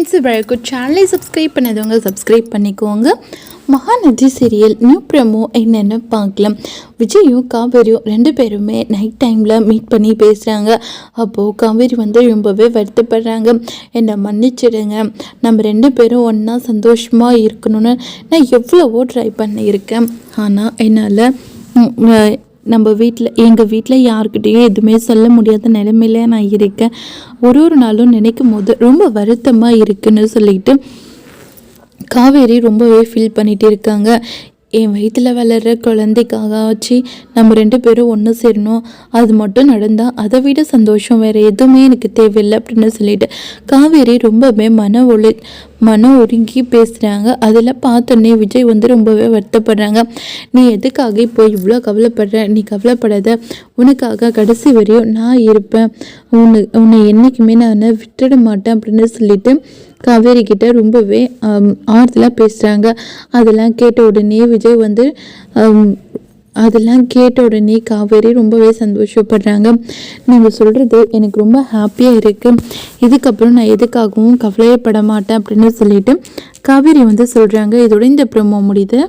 Friends வழக்கம் சேனலை subscribe பண்ணாதவங்க சப்ஸ்கிரைப் பண்ணிக்கோங்க. மகாநதி சீரியல் நியூ ப்ரமோ என்னென்னு பார்க்கலாம். விஜயும் காவேரியும் ரெண்டு பேருமே நைட் டைமில் மீட் பண்ணி பேசுகிறாங்க அப்போது காவேரி வந்து ரொம்பவே வருத்தப்படுறாங்க. என்னை மன்னிச்சிடுங்க. நம்ம ரெண்டு பேரும் ஒன்றா சந்தோஷமாக இருக்கணும்னு நான் எவ்வளவோ ட்ரை பண்ணியிருக்கேன். ஆனால் என்னால் நம்ம வீட்டில் எங்கள் வீட்டில் யாருக்கிட்டேயும் எதுவுமே சொல்ல முடியாத நிலைமையில நான் இருக்கேன். ஒரு ஒரு நாளும் நினைக்கும் போது ரொம்ப வருத்தமாக இருக்குன்னு சொல்லிட்டு காவேரி ரொம்பவே ஃபீல் பண்ணிகிட்டு இருக்காங்க. என் வயிற்றில் வளர்கிற குழந்தைக்காக வச்சு நம்ம ரெண்டு பேரும் ஒன்று சேரணும். அது மட்டும் நடந்தால் அதை விட சந்தோஷம் வேறு எதுவுமே எனக்கு தேவையில்லை அப்படின்னு சொல்லிட்டு காவேரி ரொம்பவே மன ஒளி மனம் ஒருங்கி பேசுகிறாங்க அதில் பார்த்தோன்னே விஜய் வந்து ரொம்பவே வருத்தப்படுறாங்க. நீ எதுக்காக இப்போ இவ்வளோ கவலைப்படுற? நீ கவலைப்படாத. உனக்காக கடைசி வரையும் நான் இருப்பேன். உன்னை உன்னை என்றைக்குமே நான் விட்டுட மாட்டேன். அப்படின்னு சொல்லிட்டு காவேரி கிட்ட ரொம்பவே ஆறுதலாக பேசுகிறாங்க அதெல்லாம் கேட்ட உடனே விஜய் வந்து அதெல்லாம் கேட்ட உடனே காவேரி ரொம்பவே சந்தோஷப்படுறாங்க. நீங்கள் சொல்கிறது எனக்கு ரொம்ப ஹாப்பியாக இருக்குது இதுக்கப்புறம் நான் எதுக்காகவும் கவலையப்பட மாட்டேன் அப்படின்னு சொல்லிட்டு காவேரி வந்து சொல்கிறாங்க இதோட இந்த ப்ரோமோ முடியுது.